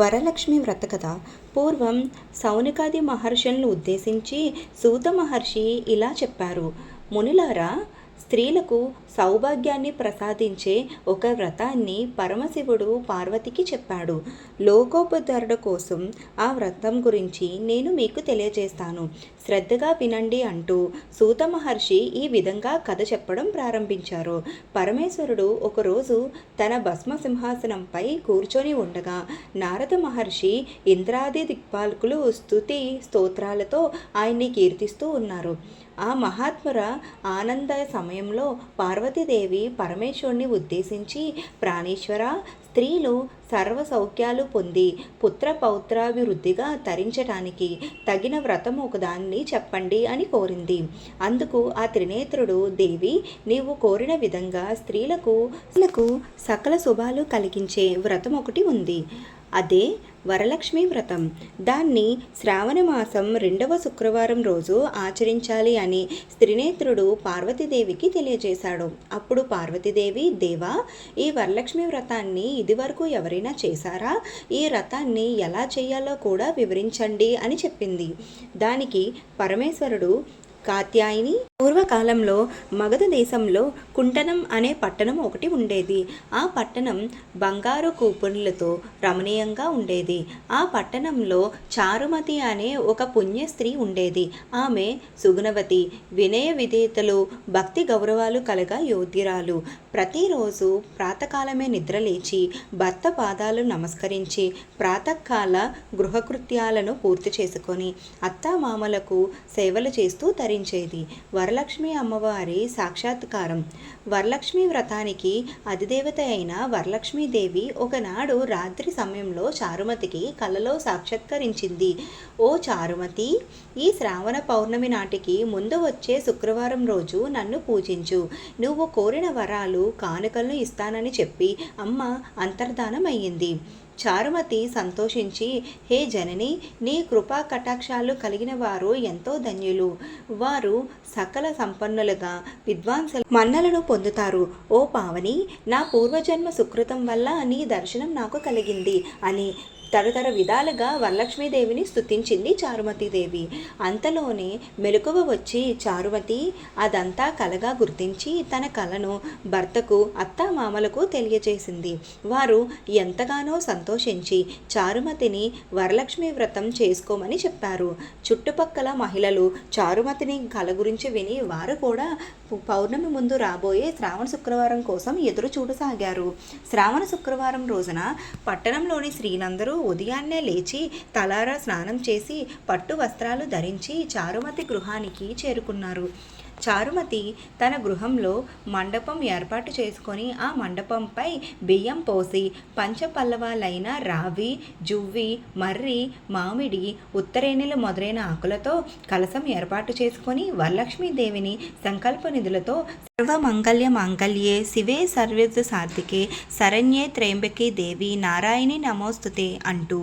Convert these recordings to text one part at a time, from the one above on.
వరలక్ష్మి వ్రత కథ పూర్వం సౌనికాది మహర్షులను ఉద్దేశించి సూత మహర్షి ఇలా చెప్పారు. మునిలారా స్త్రీలకు సౌభాగ్యాన్ని ప్రసాదించే ఒక వ్రతాన్ని పరమశివుడు పార్వతికి చెప్పాడు. లోకోపధరణ కోసం ఆ వ్రతం గురించి నేను మీకు తెలియజేస్తాను. శ్రద్ధగా వినండి అంటూ సూత మహర్షి ఈ విధంగా కథ చెప్పడం ప్రారంభించారు. పరమేశ్వరుడు ఒకరోజు తన భస్మ సింహాసనంపై కూర్చొని ఉండగా నారద మహర్షి ఇంద్రాది దిక్పాలకులు స్తుతి స్తోత్రాలతో ఆయన్ని కీర్తిస్తూ ఉన్నారు. ఆ మహాత్ముర ఆనంద సమయంలో పార్వతీదేవి పరమేశ్వరుని ఉద్దేశించి ప్రాణేశ్వర స్త్రీలు సర్వ సౌఖ్యాలు పొంది పుత్ర పౌత్రాభివృద్ధిగా తరించటానికి తగిన వ్రతం ఒకదాన్ని చెప్పండి అని కోరింది. అందుకు ఆ త్రినేత్రుడు దేవి నీవు కోరిన విధంగా స్త్రీలకు స్త్రీలకు సకల శుభాలు కలిగించే వ్రతం ఒకటి ఉంది. అదే వరలక్ష్మి వ్రతం. దాన్ని శ్రావణ మాసం రెండవ శుక్రవారం రోజు ఆచరించాలి అని స్త్రీనేత్రుడు పార్వతీదేవికి తెలియజేశాడు. అప్పుడు పార్వతీదేవి దేవా ఈ వరలక్ష్మి వ్రతాన్ని ఇదివరకు ఎవరైనా చేశారా? ఈ వ్రతాన్ని ఎలా చేయాలో కూడా వివరించండి అని చెప్పింది. దానికి పరమేశ్వరుడు కాత్యాయిని పూర్వకాలంలో మగధ దేశంలో కుంటనం అనే పట్టణం ఒకటి ఉండేది. ఆ పట్టణం బంగారు కూపునులతో రమణీయంగా ఉండేది. ఆ పట్టణంలో చారుమతి అనే ఒక పుణ్య స్త్రీ ఉండేది. ఆమె సుగుణవతి వినయ విధేయతలు భక్తి గౌరవాలు కలగ యోధ్యురాలు ప్రతిరోజు ప్రాతకాలమే నిద్రలేచి భర్త పాదాలు నమస్కరించి ప్రాతకాల గృహకృత్యాలను పూర్తి చేసుకొని అత్తామామలకు సేవలు చేస్తూ తరించేది. వరలక్ష్మి అమ్మవారి సాక్షాత్కారం. వరలక్ష్మి వ్రతానికి అధిదేవత అయిన వరలక్ష్మీదేవి ఒకనాడు రాత్రి సమయంలో చారుమతికి కలలో సాక్షాత్కరించింది. ఓ చారుమతి ఈ శ్రావణ పౌర్ణమి నాటికి ముందు వచ్చే శుక్రవారం రోజు నన్ను పూజించు. నువ్వు కోరిన వరాలు కానుకలను ఇస్తానని చెప్పి. అమ్మ అంతర్ధానం అయ్యింది చారుమతి సంతోషించి హే జనని నీ కృపా కటాక్షాలు కలిగిన వారు ఎంతో ధన్యులు. వారు సకల సంపన్నులుగా విద్వాంసుల మన్నలను పొందుతారు. ఓ పావని నా పూర్వజన్మ సుకృతం వల్ల నీ దర్శనం నాకు కలిగింది అని తరతర విధాలుగా వరలక్ష్మీదేవిని స్థుతించింది చారుమతిదేవి. అంతలోనే మెలకువ వచ్చి చారుమతి అదంతా కలగా గుర్తించి తన కలను భర్తకు అత్తామామలకు తెలియజేసింది. వారు ఎంతగానో సంతోషించి చారుమతిని వరలక్ష్మి వ్రతం చేసుకోమని చెప్పారు. చుట్టుపక్కల మహిళలు చారుమతిని కల గురించి విని వారు కూడా పౌర్ణమి ముందు రాబోయే శ్రావణ శుక్రవారం కోసం ఎదురు చూడసాగారు. శ్రావణ శుక్రవారం రోజున పట్టణంలోని స్త్రీలందరూ ఉదయాన్నే లేచి తలారా స్నానం చేసి పట్టు వస్త్రాలు ధరించి చారుమతి గృహానికి చేరుకున్నారు. చారుమతి తన గృహంలో మండపం ఏర్పాటు చేసుకొని ఆ మండపంపై బియ్యం పోసి పంచపల్లవాలైన రావి జువ్వి మర్రి మామిడి ఉత్తరేణులు మొదలైన ఆకులతో కలసం ఏర్పాటు చేసుకొని వరలక్ష్మీదేవిని సంకల్ప నిధులతో సర్వమంగళ్య మాంగళ్యే శివే సర్వత సాధికే శరణ్యే త్రయంబకే దేవి నారాయణి నమోస్తుతే అంటూ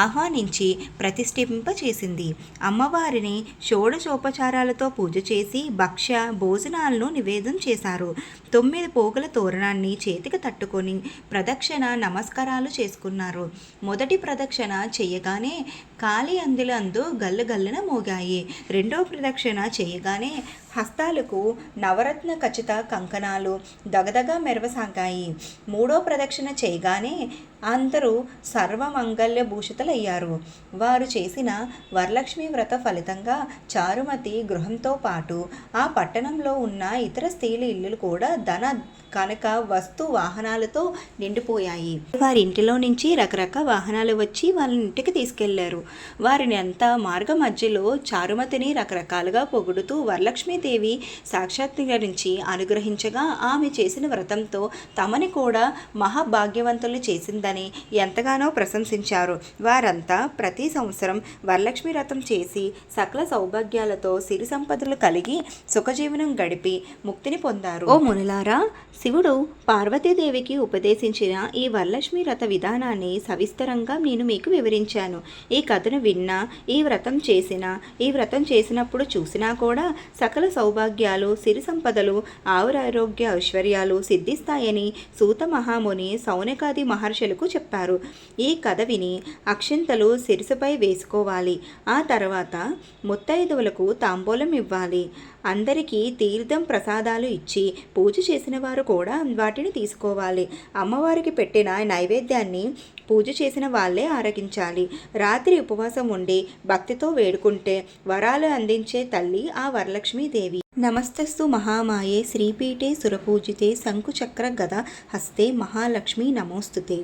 ఆహ్వానించి ప్రతిష్ఠింపచేసింది. అమ్మవారిని షోడశోపచారాలతో పూజ చేసి భక్ష్య భోజనాలను నివేదం చేశారు. తొమ్మిది పోగుల తోరణాన్ని చేతికి తట్టుకొని ప్రదక్షిణ నమస్కారాలు చేసుకున్నారు. మొదటి ప్రదక్షిణ చేయగానే కాలి అందులందు గల్లుగల్లున మోగాయి. రెండో ప్రదక్షిణ చేయగానే హస్తాలకు నవరత్న ఖచ్చిత కంకణాలు దగదగ మెరవసాగాయి. మూడో ప్రదక్షిణ చేయగానే అందరూ సర్వమంగళ్య భూషితులయ్యారు. వారు చేసిన వరలక్ష్మి వ్రత ఫలితంగా చారుమతి గృహంతో పాటు ఆ పట్టణంలో ఉన్న ఇతర స్త్రీల ఇల్లులు కూడా ధన కనుక వస్తు వాహనాలతో నిండిపోయాయి. వారి ఇంటిలో నుంచి రకరకాల వాహనాలు వచ్చి వాళ్ళని ఇంటికి తీసుకెళ్ళారు. వారిని అంతా మార్గ మధ్యలో చారుమతిని రకరకాలుగా పొగుడుతూ వరలక్ష్మి వరలక్ష్మీదేవి సాక్షాత్కరించి అనుగ్రహించగా ఆమె చేసిన వ్రతంతో తమని కూడా మహాభాగ్యవంతులు చేసిందని ఎంతగానో ప్రశంసించారు. వారంతా ప్రతి సంవత్సరం వరలక్ష్మి వ్రతం చేసి సకల సౌభాగ్యాలతో సిరి సంపదలు కలిగి సుఖజీవనం గడిపి ముక్తిని పొందారు. ఓ మునులారా శివుడు పార్వతీదేవికి ఉపదేశించిన ఈ వరలక్ష్మి వ్రత విధానాన్ని సవిస్తరంగా నేను మీకు వివరించాను. ఈ కథను విన్నా ఈ వ్రతం చేసినా ఈ వ్రతం చేసినప్పుడు చూసినా కూడా సకల సౌభాగ్యాలు సిరి సంపదలు ఆవురారోగ్య ఐశ్వర్యాలు సిద్ధిస్తాయని సూత మహాముని సౌనకాది మహర్షులకు చెప్పారు. ఈ కథ విని అక్షింతలు సిరిసపై వేసుకోవాలి. ఆ తర్వాత ముత్తైదువులకు తాంబూలం ఇవ్వాలి. అందరికీ తీర్థం ప్రసాదాలు ఇచ్చి పూజ చేసిన వారు కూడా వాటిని తీసుకోవాలి. అమ్మవారికి పెట్టిన నైవేద్యాన్ని పూజ చేసిన వాళ్ళే ఆరగించాలి. రాత్రి ఉపవాసం ఉండి భక్తితో వేడుకుంటే వరాలు అందించే తల్లి ఆ వరలక్ష్మీదేవి. నమస్తస్తు మహామాయే శ్రీపీఠే సురపూజితే శంకుచక్ర గద హస్తే మహాలక్ష్మి నమోస్తుతే.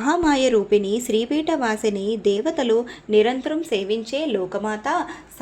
మహామాయ రూపిణి శ్రీపీఠ వాసిని దేవతలు నిరంతరం సేవించే లోకమాత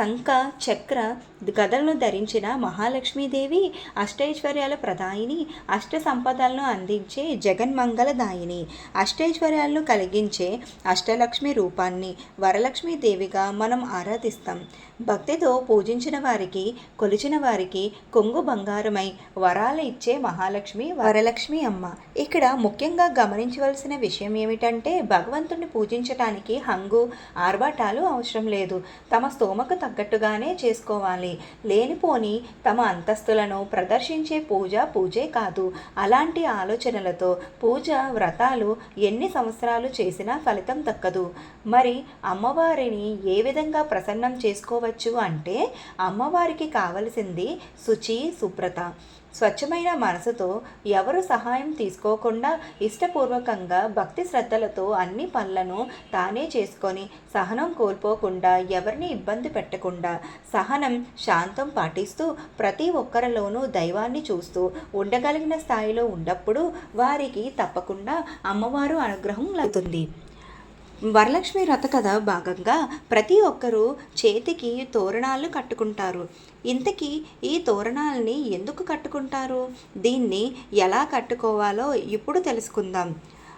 శంఖ చక్ర గదలను ధరించిన మహాలక్ష్మీదేవి అష్టైశ్వర్యాల ప్రదాయిని అష్ట సంపదలను అందించే జగన్మంగళదాయిని. అష్టైశ్వర్యాలను కలిగించే అష్టలక్ష్మి రూపాన్ని వరలక్ష్మీదేవిగా మనం ఆరాధిస్తాం. భక్తితో పూజించిన వారికి కొలిచిన వారికి కొంగు బంగారమై వరాలు ఇచ్చే మహాలక్ష్మి వరలక్ష్మి అమ్మ. ఇక్కడ ముఖ్యంగా గమనించవలసిన విషయం ఏమిటంటే భగవంతుడిని పూజించటానికి హంగు ఆర్భాటాలు అవసరం లేదు. తమ స్తోమకు తగ్గట్టుగానే చేసుకోవాలి. లేనిపోని తమ అంతస్తులను ప్రదర్శించే పూజ పూజే కాదు. అలాంటి ఆలోచనలతో పూజ వ్రతాలు ఎన్ని సంవత్సరాలు చేసినా ఫలితం దక్కదు. మరి అమ్మవారిని ఏ విధంగా ప్రసన్నం చేసుకోవచ్చు అంటే అమ్మవారికి కావలసింది శుచి శుభ్రత. స్వచ్ఛమైన మనసుతో ఎవరు సహాయం తీసుకోకుండా ఇష్టపూర్వకంగా భక్తి శ్రద్ధలతో అన్ని పనులను తానే చేసుకొని సహనం కోల్పోకుండా ఎవరిని ఇబ్బంది పెట్టకుండా సహనం శాంతం పాటిస్తూ ప్రతి ఒక్కరిలోనూ దైవాన్ని చూస్తూ ఉండగలిగిన స్థాయిలో ఉన్నప్పుడు వారికి తప్పకుండా అమ్మవారు అనుగ్రహం లగుతుంది వరలక్ష్మి రథ కథ భాగంగా ప్రతి ఒక్కరూ చేతికి తోరణాలు కట్టుకుంటారు. ఇంతకీ ఈ తోరణాలని ఎందుకు కట్టుకుంటారు? దీన్ని ఎలా కట్టుకోవాలో ఇప్పుడు తెలుసుకుందాం.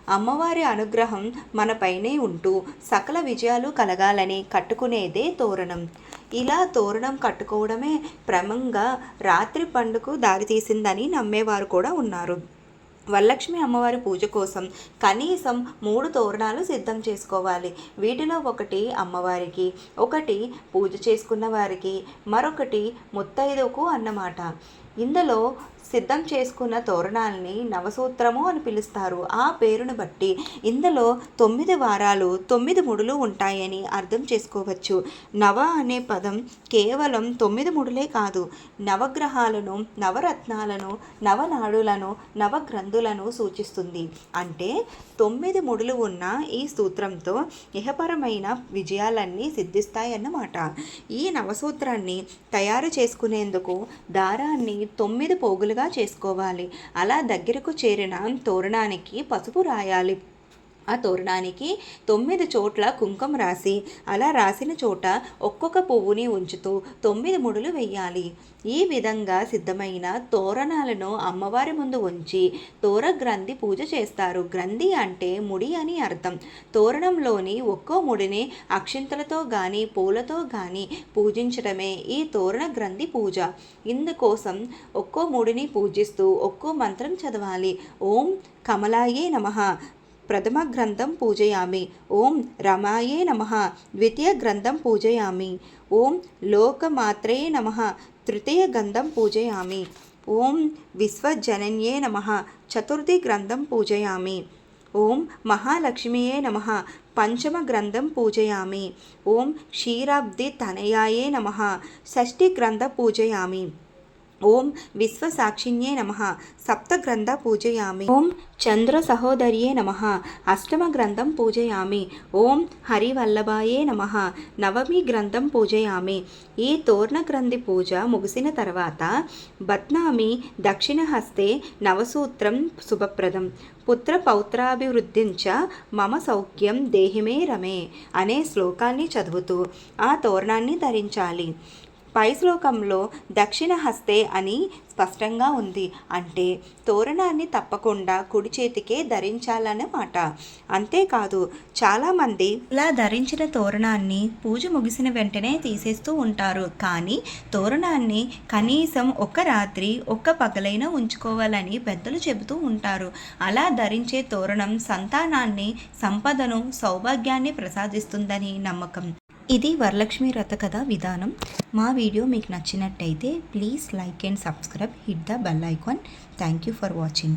అమ్మవారి అనుగ్రహం మనపైనే ఉంటూ సకల విజయాలు కలగాలని కట్టుకునేదే తోరణం. ఇలా తోరణం కట్టుకోవడమే క్రమంగా రాత్రి పండుగకు దారితీసిందని నమ్మేవారు కూడా ఉన్నారు. వరలక్ష్మి అమ్మవారి పూజ కోసం కనీసం మూడు తోరణాలు సిద్ధం చేసుకోవాలి. వీటిలో ఒకటి అమ్మవారికి ఒకటి పూజ చేసుకున్న వారికి మరొకటి ముత్తైదుకు అన్నమాట. ఇందులో సిద్ధం చేసుకున్న తోరణాలని నవసూత్రము అని పిలుస్తారు. ఆ పేరును బట్టి ఇందులో తొమ్మిది వారాలు తొమ్మిది ముడులు ఉంటాయని అర్థం చేసుకోవచ్చు. నవ అనే పదం కేవలం తొమ్మిది ముడులే కాదు. నవగ్రహాలను నవరత్నాలను నవనాడులను నవగ్రంథులను సూచిస్తుంది. అంటే తొమ్మిది ముడులు ఉన్న ఈ సూత్రంతో ఇహపరమైన విజయాలన్నీ సిద్ధిస్తాయన్నమాట. ఈ నవసూత్రాన్ని తయారు చేసుకునేందుకు దారాన్ని తొమ్మిది పోగులుగా చేసుకోవాలి. అలా దగ్గరకు చేరిన తోరణానికి పసుపు రాయాలి. ఆ తోరణానికి తొమ్మిది చోట్ల కుంకుమ రాసి అలా రాసిన చోట ఒక్కొక్క పువ్వుని ఉంచుతూ తొమ్మిది ముడులు వెయ్యాలి. ఈ విధంగా సిద్ధమైన తోరణాలను అమ్మవారి ముందు ఉంచి తోర గ్రంథి పూజ చేస్తారు. గ్రంథి అంటే ముడి అని అర్థం. తోరణంలోని ఒక్కో ముడిని అక్షింతలతో కానీ పూలతో కానీ పూజించడమే ఈ తోరణ గ్రంథి పూజ. ఇందుకోసం ఒక్కో ముడిని పూజిస్తూ ఒక్కో మంత్రం చదవాలి. ఓం కమలాయే నమః. ప్రథమ గ్రంథం పూజయామి ఓం రమాయే నమ ద్వితీయ గ్రంథం పూజయామి ఓం లోకమాత్రే నమ తృతీయ గంధం పూజయామి ఓం విశ్వజనన్యే నమ చతుర్థి గ్రంథం పూజయామి ఓం మహాలక్ష్మియే నమ పంచమ గ్రంథం పూజయామి ఓం విశ్వసాక్షిణ్యే నమ. సప్తగ్రంథ పూజయామి. ఓం చంద్ర సహోదర్యే నమ. అష్టమ గ్రంథం పూజయామి. ఓం హరివల్లభాయే నమ. నవమి గ్రంథం పూజయామి. ఈ తోర్ణ గ్రంథి పూజ ముగిసిన తర్వాత బత్నామి దక్షిణ హస్తే నవసూత్రం శుభప్రదం. పుత్ర పౌత్రాభివృద్ధించ మమ సౌఖ్యం దేహిమే రమే అనే శ్లోకాన్ని చదువుతూ ఆ తోరణాన్ని ధరించాలి. పై శ్లోకంలో దక్షిణ హస్తే అని స్పష్టంగా ఉంది. అంటే తోరణాన్ని తప్పకుండా కుడి చేతికే ధరించాలన్నమాట. అంతేకాదు చాలామంది ఇలా ధరించిన తోరణాన్ని పూజ ముగిసిన వెంటనే తీసేస్తూ ఉంటారు. కానీ తోరణాన్ని కనీసం ఒక్క రాత్రి ఒక్క పగలైనా ఉంచుకోవాలని పెద్దలు చెబుతూ ఉంటారు. అలా ధరించే తోరణం సంతానాన్ని సంపదను సౌభాగ్యాన్ని ప్రసాదిస్తుందని నమ్మకం. ఇది వరలక్ష్మి వ్రత కథ విధానం. మా వీడియో మీకు నచ్చినట్టయితే please like and subscribe. Hit the bell icon. Thank you for watching.